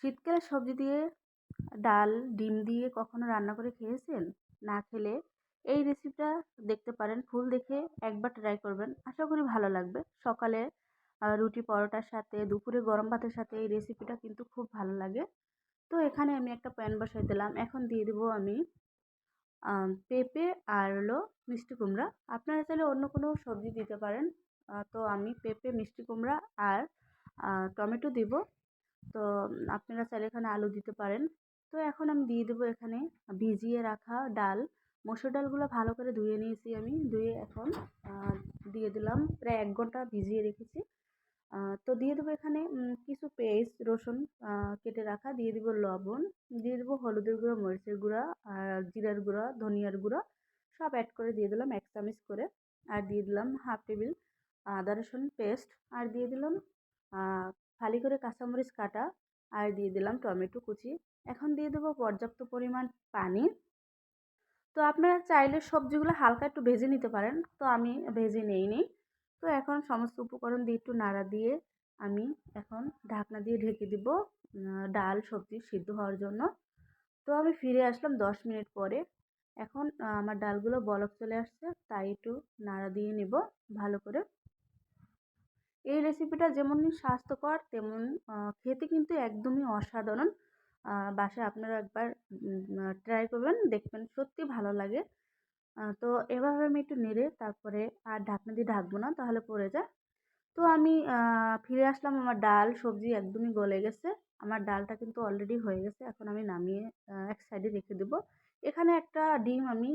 শীতকালে সবজি দিয়ে ডাল, ডিম দিয়ে কখনো রান্না করে খেয়েছেন? না খেলে? এই রেসিপিটা দেখতে পারেন, ফুল দেখে একবার ট্রাই করবেন। আশা করি ভালো লাগবে। সকালে রুটি পরোটার সাথে, দুপুরে গরম ভাতের সাথে এই রেসিপিটা কিন্তু খুব ভালো লাগে। তো এখানে আমি একটা প্যান বসাই দিলাম। এখন দিয়ে দেবো আমি পেঁপে আর হলো মিষ্টি কুমড়া। আপনারা চাইলে অন্য কোনো সবজি দিতে পারেন। তো আমি পেঁপে, মিষ্টি কুমড়া আর টমেটো দিব। তো আপনারা চাইলে এখানে আলু দিতে পারেন। তো এখন আমি দিয়ে দেবো এখানে ভিজিয়ে রাখা ডাল। মসুর ডালগুলো ভালো করে ধুয়ে নিয়েছি আমি। ধুয়ে এখন দিয়ে দিলাম প্রায় এক ঘণ্টা ভিজিয়ে রেখেছি। তো দিয়ে দেবো এখানে কিছু পেস্ট, রসুন কেটে রাখা। দিয়ে দেবো লবণ। দিয়ে দেবো হলুদের গুঁড়ো, মরিচের গুঁড়া, আর জিরার গুঁড়া, ধনিয়ার গুঁড়া। সব অ্যাড করে দিয়ে দিলাম এক চামচ করে। আর দিয়ে দিলাম হাফ টেবিল আদা রসুন পেস্ট আর দিয়ে দিলাম ফালি করে কাঁচামরিচ কাটা আর দিয়ে দিলাম টমেটো কুচি। এখন দিয়ে দেবো পর্যাপ্ত পরিমাণ পানি। তো আপনারা চাইলে সবজিগুলো হালকা একটু ভেজে নিতে পারেন। তো আমি ভেজে নেই নি তো এখন সমস্ত উপকরণ দিয়ে একটু নাড়া দিয়ে আমি এখন ঢাকনা দিয়ে ঢেকে দিব ডাল, সবজি সিদ্ধ হওয়ার জন্য। তো আমি ফিরে আসলাম দশ মিনিট পরে। এখন আমার ডালগুলো বলক চলে আসছে, তাই একটু নাড়া দিয়ে নেব ভালো করে। এই রেসিপিটা যেমনই স্বাস্থ্যকর, তেমন খেতে কিন্তু একদমই অসাধারণ। বাসায় আপনারা একবার ট্রাই করবেন, দেখবেন সত্যি ভালো লাগে। তো এভাবে আমি একটু নেড়ে তারপরে আর ঢাকনা দিয়ে ঢাকবো না, তাহলে পড়ে যায়। তো আমি ফিরে আসলাম, আমার ডাল, সবজি একদমই গলে গেছে। আমার ডালটা কিন্তু অলরেডি হয়ে গেছে, এখন আমি নামিয়ে এক সাইডে রেখে দেবো। এখানে একটা ডিম আমি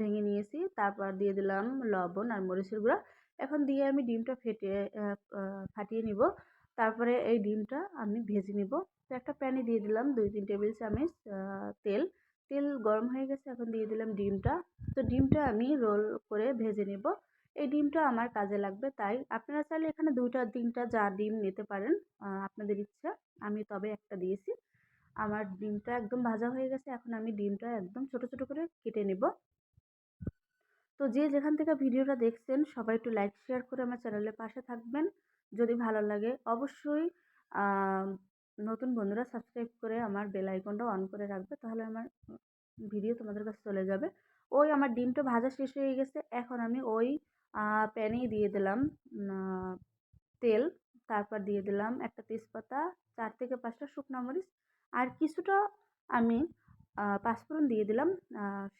ভেঙে নিয়েছি, তারপর দিয়ে দিলাম লবণ আর মরিচের গুঁড়া। এখন দিয়ে আমি ডিমটা ফেটে ফাটিয়ে নিব। তারপরে এই ডিমটা আমি ভেজে নিব। তো একটা প্যানে দিয়ে দিলাম দুই, তিন টেবিল চামচ তেল। তেল গরম হয়ে গেছে, এখন দিয়ে দিলাম ডিমটা। তো ডিমটা আমি রোল করে ভেজে নেব। এই ডিমটা আমার কাজে লাগবে, তাই আপনারা চাইলে এখানে দুইটা, তিনটা যা ডিম নিতে পারেন আপনাদের ইচ্ছা। আমি তবে একটা দিয়েছি। আমার ডিমটা একদম ভাজা হয়ে গেছে, এখন আমি ডিমটা একদম ছোট ছোট করে কেটে নেব। তো যে যেখান থেকে ভিডিওটা দেখছেন, সবাই একটু লাইক শেয়ার করে আমার চ্যানেলের পাশে থাকবেন। যদি ভালো লাগে, অবশ্যই নতুন বন্ধুরা সাবস্ক্রাইব করে আমার বেল আইকনটা অন করে রাখবে, তাহলে আমার ভিডিও তোমাদের কাছে চলে যাবে। ওই আমার ডিমটা ভাজা শেষ হয়ে গেছে, এখন আমি ওই প্যানেই দিয়ে দিলাম তেল, তারপর দিয়ে দিলাম একটা তেজপাতা, চার থেকে পাঁচটা শুকনো মরিচ, আর কিছুটা আমি পাঁচফোড়ন দিয়ে দিলাম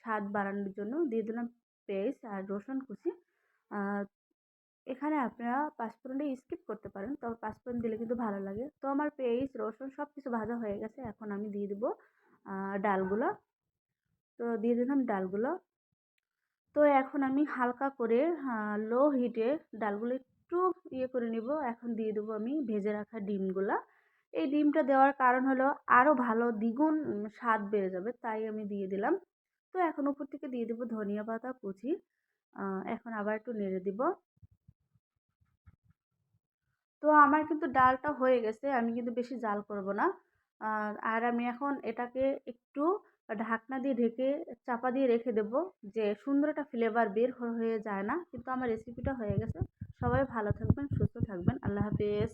স্বাদ বাড়ানোর জন্য। দিয়ে দিলাম পেস্ট আর রসুন কুচি। এখানে আপনারা পাঁচফোড়নটা স্কিপ করতে পারেন। তবে পাঁচফোড়ন দিলে কিন্তু ভালো লাগে। তো আমার পেস্ট রসুন সব কিছু ভাজা হয়ে গেছে। এখন আমি দিয়ে দেবো ডালগুলো। তো দিয়ে দিলাম ডালগুলো। তো এখন আমি হালকা করে লো হিটে ডালগুলো একটু ইয়ে করে নিব। এখন দিয়ে দেবো আমি ভেজে রাখা ডিমগুলা। এই ডিমটা দেওয়ার কারণ হলো আরও ভালো দ্বিগুণ স্বাদ বেড়ে যাবে, তাই আমি দিয়ে দিলাম। তো এখন উপর থেকে দিয়ে দেবো ধনিয়া পাতা, কুচি। এখন আবার একটু নেড়ে দিব। তো আমার কিন্তু ডালটা হয়ে গেছে, আমি কিন্তু বেশি জাল করব না। আর আমি এখন এটাকে একটু ঢাকনা দিয়ে ঢেকে, চাপা দিয়ে রেখে দেব যে সুন্দর একটা ফ্লেভার বের হয়ে যায় না। কিন্তু আমার রেসিপিটা হয়ে গেছে। সবাই ভালো থাকবেন, সুস্থ থাকবেন। আল্লাহ হাফেজ।